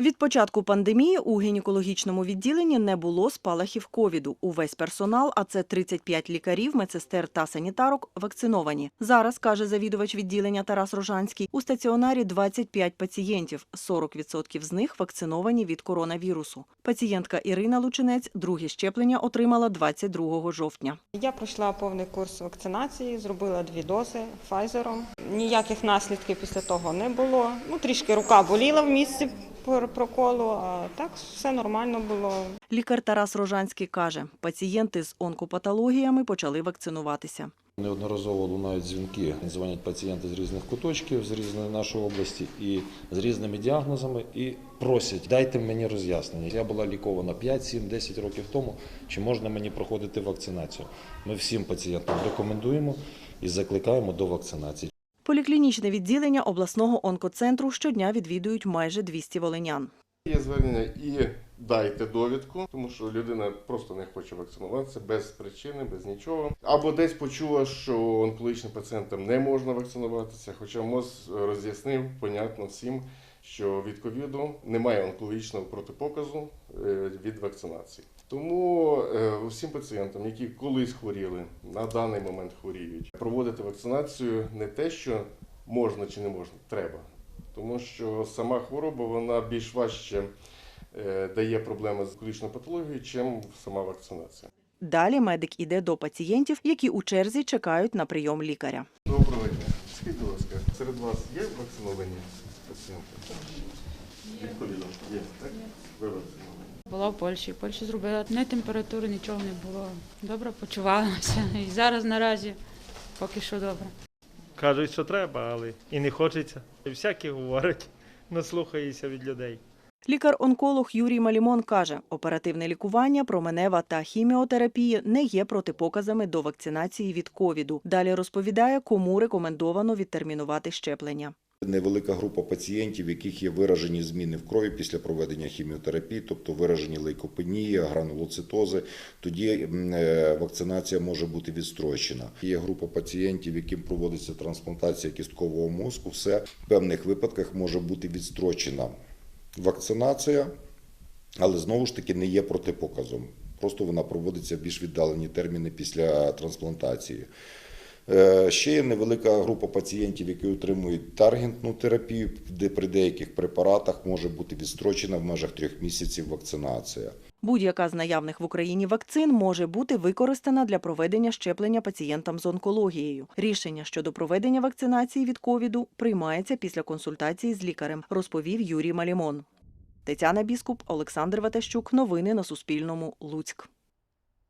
Від початку пандемії у гінекологічному відділенні не було спалахів ковіду. Увесь персонал, а це 35 лікарів, медсестер та санітарок, вакциновані. Зараз, каже завідувач відділення Тарас Рожанський, у стаціонарі 25 пацієнтів. 40% з них вакциновані від коронавірусу. Пацієнтка Ірина Лучинець друге щеплення отримала 22 жовтня. Я пройшла повний курс вакцинації, зробила дві дози Pfizer. Ніяких наслідків після того не було. Ну, трішки рука боліла в місці проколу, а так все нормально було. Лікар Тарас Рожанський каже, пацієнти з онкопатологіями почали вакцинуватися. Неодноразово лунають дзвінки, дзвонять пацієнти з різних куточків, з різної нашої області і з різними діагнозами і просять, дайте мені роз'яснення. Я була лікована 5, 7, 10 років тому. Чи можна мені проходити вакцинацію? Ми всім пацієнтам рекомендуємо і закликаємо до вакцинації. Поліклінічне відділення обласного онкоцентру щодня відвідують майже 200 волинян. Є звернення і дайте довідку, тому що людина просто не хоче вакцинуватися без причини, без нічого. Або десь почула, що онкологічним пацієнтам не можна вакцинуватися, хоча МОЗ роз'яснив, понятно всім, що від ковіду немає онкологічного протипоказу е, від вакцинації. Тому е, усім пацієнтам, які колись хворіли, на даний момент хворіють, проводити вакцинацію не те, що можна чи не можна, треба. Тому що сама хвороба вона більш важче е, дає проблеми з онкологічною патологією, чим сама вакцинація. Далі медик іде до пацієнтів, які у черзі чекають на прийом лікаря. Доброго дня. Скажіть, будь ласка, серед вас є вакциновані пацієнти? Від ковіду? Є, так? Ви. Була в Польщі. В Польщі зробила ні температури, нічого не було. Добре почувалася. І зараз наразі поки що добре. Кажуть, що треба, але і не хочеться. І всякі говорять, наслухаєшся від людей. Лікар-онколог Юрій Малімон каже, оперативне лікування, променева та хіміотерапія не є протипоказами до вакцинації від ковіду. Далі розповідає, кому рекомендовано відтермінувати щеплення. Невелика група пацієнтів, в яких є виражені зміни в крові після проведення хіміотерапії, тобто виражені лейкопенії, гранулоцитози, тоді е, вакцинація може бути відстрочена. Є група пацієнтів, яким проводиться трансплантація кісткового мозку. Все в певних випадках може бути відстрочена вакцинація, але знову ж таки не є протипоказом. Просто вона проводиться в більш віддалені терміни після трансплантації. Е, Ще є невелика група пацієнтів, які отримують таргентну терапію, де при деяких препаратах може бути відстрочена в межах трьох місяців вакцинація. Будь-яка з наявних в Україні вакцин може бути використана для проведення щеплення пацієнтам з онкологією. Рішення щодо проведення вакцинації від ковіду приймається після консультації з лікарем, розповів Юрій Малімон. Тетяна Біскуп, Олександр Ватащук. Новини на Суспільному. Луцьк.